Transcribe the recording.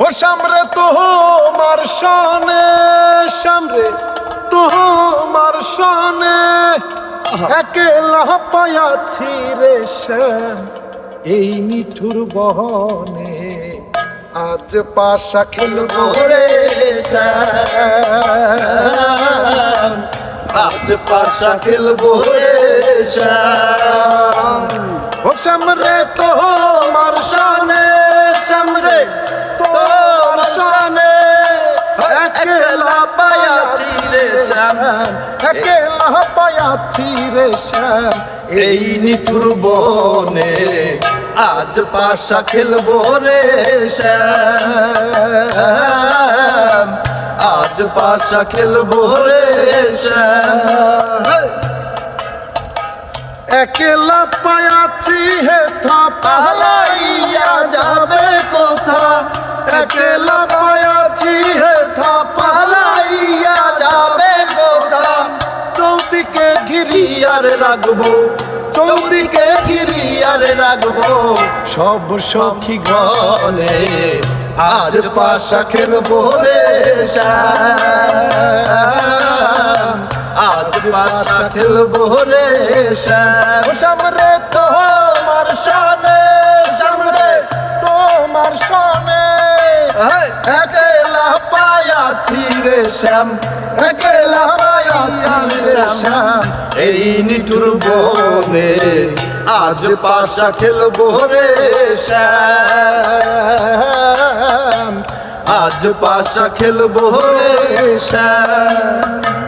ও সামরে তোমার সনে সামরে তোমার সনে একেলা পায়াছি রে শ্যাম, এই নিঠুর বহনে আজ পাশা খেলব রে শ্যাম, আজ পাশা খেলব রে শ্যাম। ও সামরে তোমার শ্যাম। একেলা পায়াছি রে শ্যাম। এই নিঠুর বনে আজ পাশা খেলব রে শ্যাম। আজ পাশা খেলব রে শ্যাম। একেলা পায়াছি হে থা পালাইয়া যাবে কোথা? একেলা পায়াছি হে চৌদিকে ঘিরি রাখব, চৌদিকে গিরিয়ার রাখব। সব সখী গনে আজ পাশা খেলব রে আজ পাশা খেলব রে সামরে তোমার সামনে সামনে তোমার সনে একলা পায়াছি রে শ্যাম, একলা এই নিঠুর বনে আজ পাশা খেলব রে শ্যাম। আজ পাশা খেলব রে শ্যাম।